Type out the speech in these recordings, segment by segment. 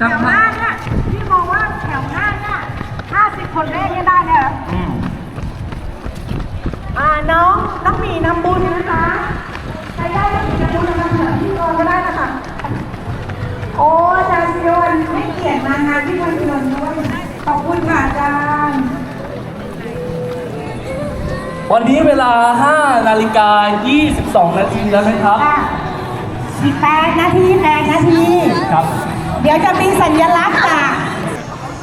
แถวหน้าเนี่ยพี่มองว่าแถวหน้าเนี่ยห้าสิบคนแรกเนี่ยได้เนี่ยอ่าน้องน้องมีนำบุญนะคะใครได้น้องมีนำบุญนะคะเผื่อพี่กรก็ได้นะคะโอ้อาจารย์ยนให้เกียรติมางานที่วันยนด้วยขอบคุณค่ะอาจารย์วันนี้เวลา 5 นาฬิกา 22 นาทีแล้วนะครับค่ะอีกแปดนาทีแปดนาที ครับ เดี๋ยวจะมีสัญลักษณ์จาก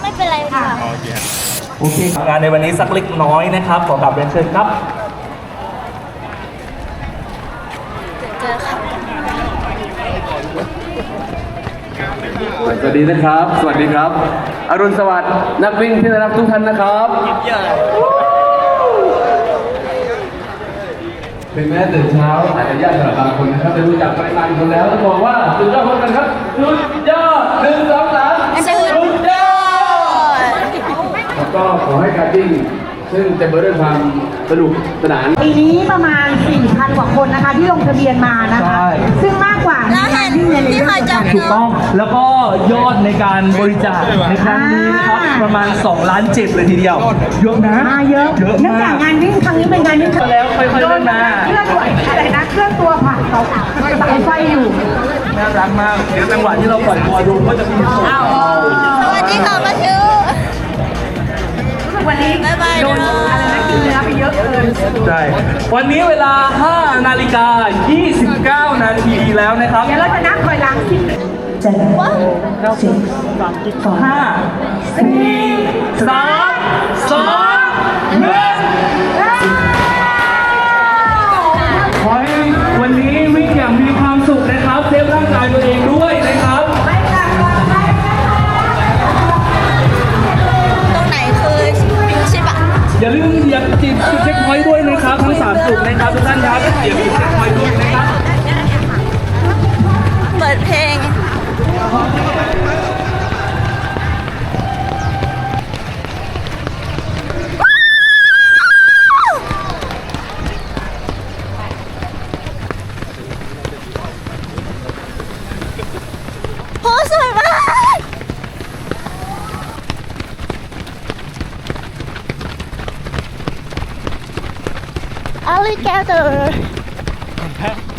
ไม่เป็นไรค่ะ โอเคงานในวันนี้สักเล็กน้อยนะครับ ขอกลับเรียนเชิญครับเจอค่ะสวัสดีนะครับ สวัสดีครับ อรุณสวัสดิ์นักวิ่งที่น่ารักทุกท่านนะครับถึงแม้ตื่นเช้าอาจจะยากสำหรับบางคนนะครับแต่รู้จักปริมาณคนแล้วต้องบอกว่าสุดยอดคนกันครับสุดยอด หนึ่งสองสามสุดยอดแล้วก็ขอให้การวิ่ง ซึ่งเต็มไปด้วยความสนุกสนาน ปีนี้ประมาณ 4,000 กว่าคนนะคะที่ลงทะเบียนมานะคะ ใช่ ซึ่งมากกว่าแล้วเห็นที่ในที่เรื่เคยองจำถูกต้องแล้วก็ยอดในการบริจาคในครั้งนี้นะครับประมาณ2ล้านเจ็ดเลยทีเดียวเยอะนะมาเยอะเยอะเนื่องจามากกงานวิ่งครั้งนี้เป็นงานวิ่งแล้วค่อยๆเลื่อนมาเคลื่อนตัวอะไรนะเคลื่อนตัวผ่านเสาเสาไฟอยู่น่ารักมากเดี๋ยวจังหวะที่เราปล่อยตัวดูก็จะมีส่ง สวัสดีค่ะมาชิวรู้สึก วันนี้บ๊ายบายโดนนะอะไรนะกินเนื้อไปเยอะเลยใช่วันนี้เวลา 5 นาฬิกา 29 นาทีแล้วนะครับ เดี๋ยวเราจะนับถอยหลังสิบห้าสี่สามสองหนึ่ง อย่าลืมอย่าจิดเช็คพอยต์ด้วยนะครับทั้งสามจุดนะครับทุกท่านครับ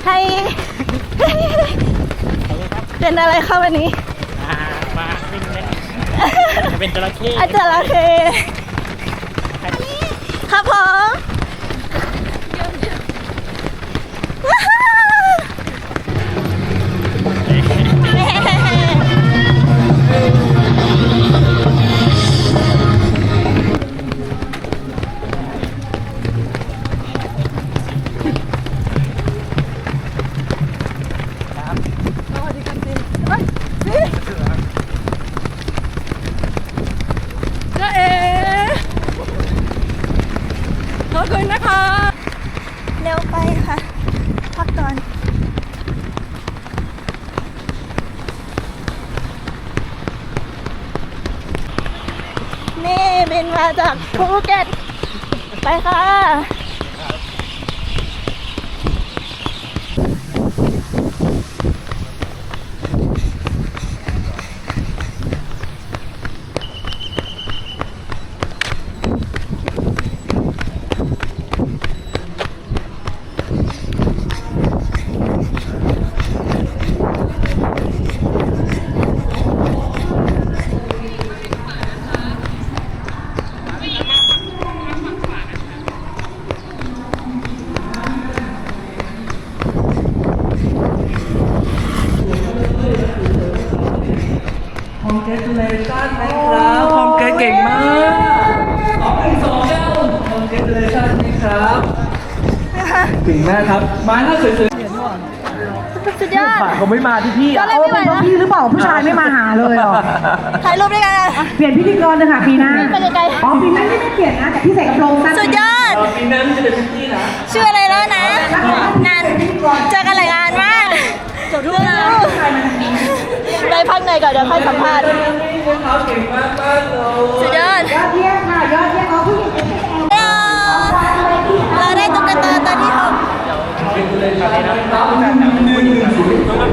ให้เป็นอะไรคะวันนี้มาวิ่งเล่นจะเป็นจระเข้อาจารย์เคครับผม จากภูเก็ตไปค่ะ คองเกรสเลชั่นนะครับคองเกรสเก่งมากสองหนึ่งสองเก้าคองเกรสเลชั่นนะครับถึงแม่ครับ มาถ้าสวยสุดยอดๆผ่านเขาไม่มาที่พี่ก็อะเลยไม่ไหวเป็นเพแล้ราะวพี่หรือเปล่าผู้ชายไม่มาหาเลยเหรอถ่ายรูปด้วยกันนะเปลี่ยนพิธีกรเลยค่ะปีหน้าไปไกลๆอ๋อปีหน้าไม่ได้เปลี่ยนนะแต่พี่ใส่กระโปรงสั้นสุดยอดเออปีนั้นจะเป็นพี่นะชื่ออะไรแล้วนะงานเจอกันหลายงานมากจบทุกงาน ได้พักในก่อนเดี๋ยวค่อยสัมภาษณ์สุดยอดยอดเยี่ยมค่ะยอดเยี่ยมเอาผู้หญิงตุ๊กตาตอนที่หก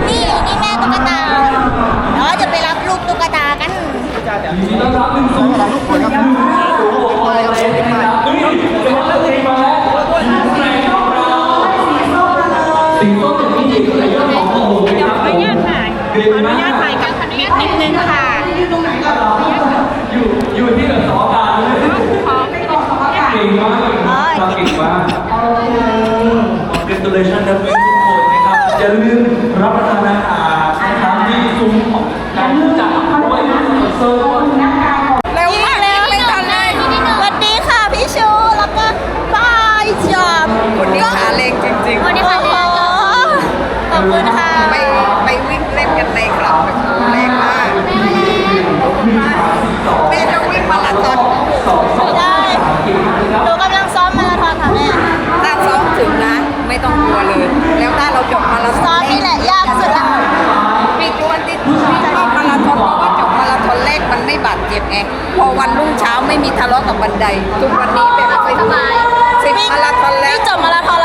นี่นี่แม่ตุ๊กตาเดี๋ยวจะไปรับลูกตุ๊กตากันนดีต้อนรับหนึ่งสองาลูกคนครับ นึงค่ะยืนตรงไหนก็หรอ อยู่อยู่ที่หลัอสองการเลยไม่ต้องสองการเก่งมากเราเก่งมากเกรตูเลชั่นนะเพื่อนทุกคนนะครับอย่าลืมรับประทานอาหารนะครับที่ซุ้มของการเลือกจากด้วยสปอนเซอร์ด้วยขอบคุณนะคะ ไม่มีทะเลาะกับบันได ทุกวันนี้แบบไปสบายสิบมาราธอนแล้วพี่จบมาราธอนแล้ว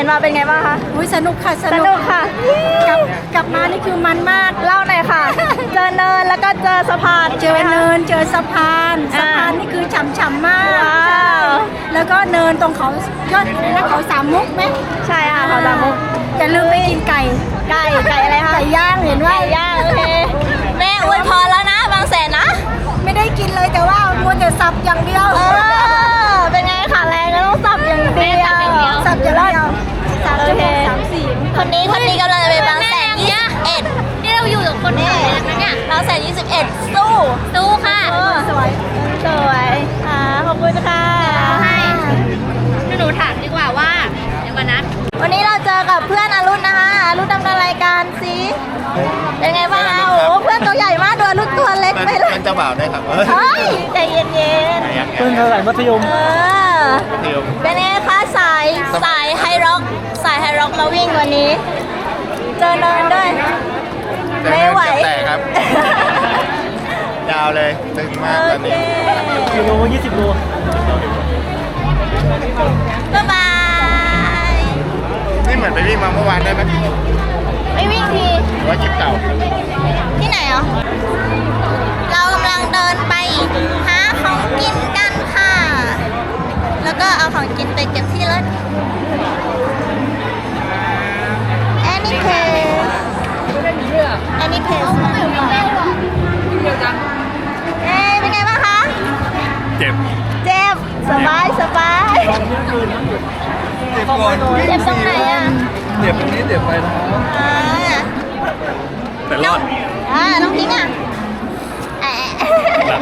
บางแสนมาเป็นไงบ้างคะอุ้ยสนุกค่ะ สสนุนุกกค่ะ กลับกลับมานี่คือมันมาก เล่าหน่อยค่ะ เจอเนินแล้วก็เจอสะพานเจอเนินเจอสะพานอ่าสะพานนี่คือฉ่ำๆมาก ว้าวแล้วก็เนินตรงเขายอดอะไรนะเขาสามมุกไหมใช่ค่ะเขาตามมุก อย่าลืมไปกินไก่ไก่ไก่อะไรคะไก่ย่างเห็นว่าไก่ย่างโอเคแม่อวยพรแล้วนะ บางแสนนะ ไม่ได้กินเลยแต่ว่ามัวแต่สับอย่างเดียว เออ เดียวสับอย่างเดียวสามโอชั่วเคโมงสามสี่คนนี้คนนี้กำลังจะไปบางแสน21นี่เราอยู่กับคนนี่เนี่ยบางแสน21สู้สู้ค่ะสวยสวยค่ะขอบคุณค่ะให้หนูถามดีกว่าว่าเดี๋ยวก่อนนะวันนี้เราเจอกับเพื่อนอารุณนะคะอารุณดำเนินรายการ จ้าบ่าวได้ครับเฮ้ยใจเย็นเพื่อนเท่าไหร่มัธยม ๆเออเดียวเป็นไงคะสายสายไฮร็อกสายไฮร็อกมาวิ่งวันนี้ เจอเนินด้วยไม่ไหวจะแตกครับ ยาวเลยตึงมากโอตอนเคนี้ กิโลยี่สิบโล บ๊ายบาย นี่เหมือนไปวิ่งมาเมื่อวานได้ไหมไปวิ่งที หรือว่าคลิปเก่า ที่ไหนอะเรากำ ลังเดินไปหาของกินกันค่ะ แล้วก็เอาของกินไปเก็บที่รถ Any place Any place เอ้ยเป็นไงบ้างคะ เจ็บเจ็บ สบายสบายเจ็บก่อนเจ็บตรงไหนอะเจ็บตรงนี้เจ็บไปนะครับอ่าแต่รอด อ่าน้องพิงค์อะ แอะ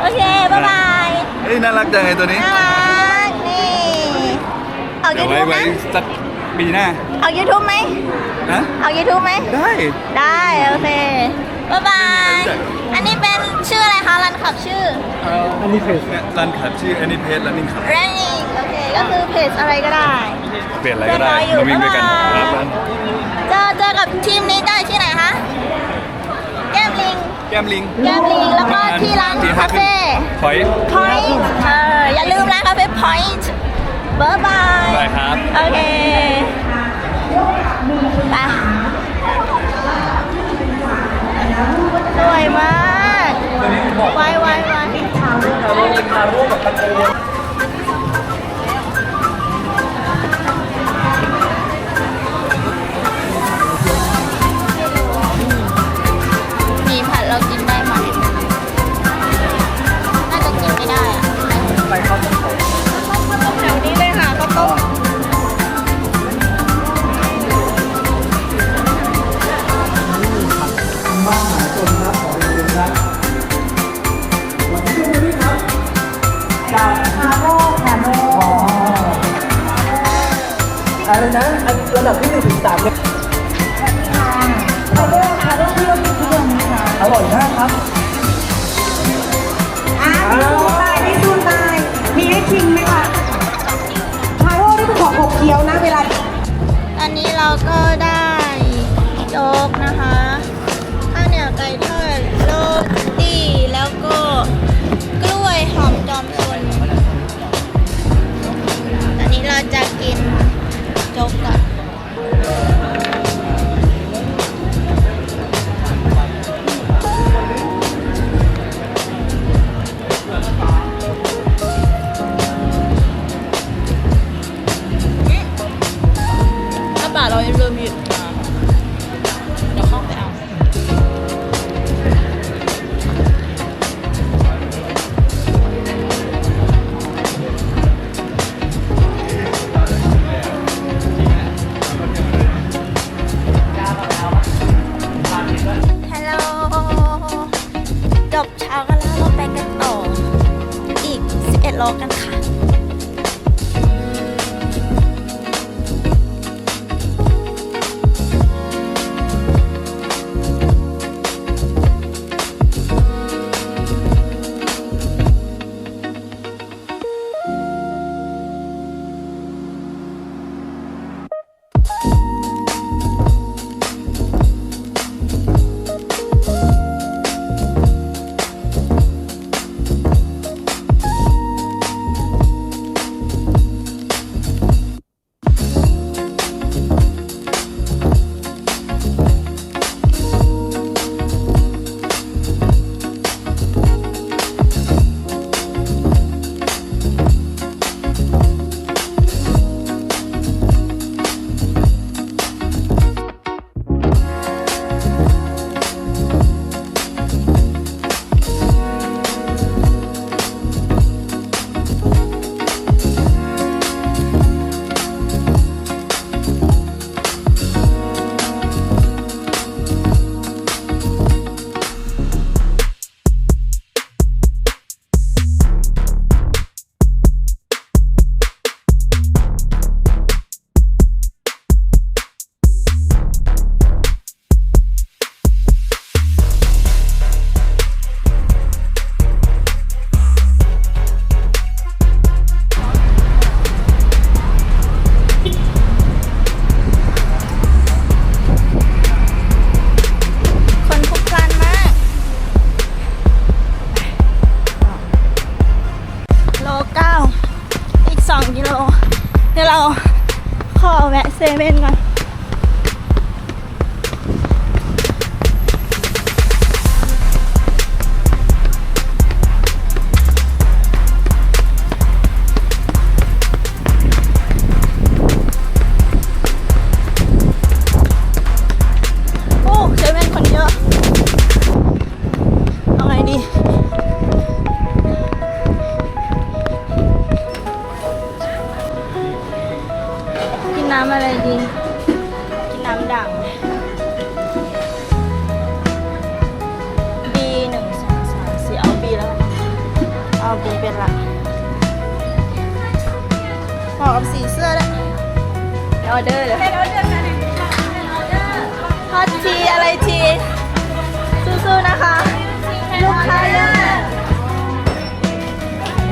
โอเค บ๊ายบายเฮ้ยน่ารักจังไงตัวนี้ น่ารักนี่เอาเดี๋ยว YouTube ไว้ไหมไว้สักปีหน้าเอา YouTube ไหมฮะเอา YouTube ไหม ได้ ได้โอเคบ๊ายบาย ไม่มีใครรู้จัก อันนี้เป็นชื่ออะไรคะรันขับชื่อ อันนี้เพจเนี่ยรันขับชื่อ Any Page Running ขับ running โอเค ก็คือเพจอะไรก็ได้ เปลี่ยนอะไรก็ได้เพื่อนรออยู่มาวิ่งด้วยกันบ๊ายบายครับเจอเจอกับทีมนี้ได้ที่ไหนคะแก้มลิง แก้มลิงแก้มลิงแล้วก็ที่ร้านคาเฟ่ พอย Point เอออย่าลืมร้านคาเฟ่ Point บ๊ายบายบายครับ โอเค ไปสวยมาก ไวไวไวมี ดับที่หนึ่งถึงสามเนี่ยอร่อยมากครับ อ่ามีซูนได้มีซูนได้มีให้ชิมไหมคะทาโร่ที่เป็นของขบเคี้ยวนะเวลาอันนี้เราก็ได้โจ๊กนะคะ ข้าวเหนียวไก่ทอดโรตีแล้วก็กล้วยหอมจอมชนอันนี้เราจะกินโจ๊กก่อน ก11โลกันค่ะคน คาเยอะมาก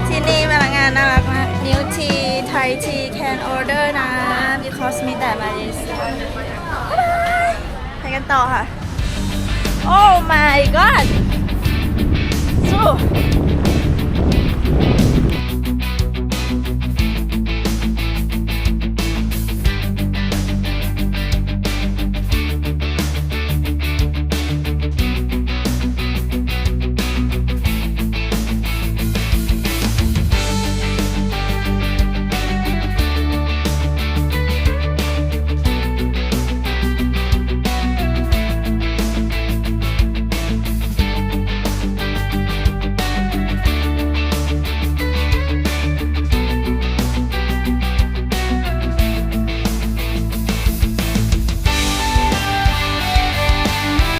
ที่นี่พนักงานน่ารักมากนิวทีไทยที can order นะ because มีแต่มาเลเซียไปกันต่อค่ะ Oh my god สู้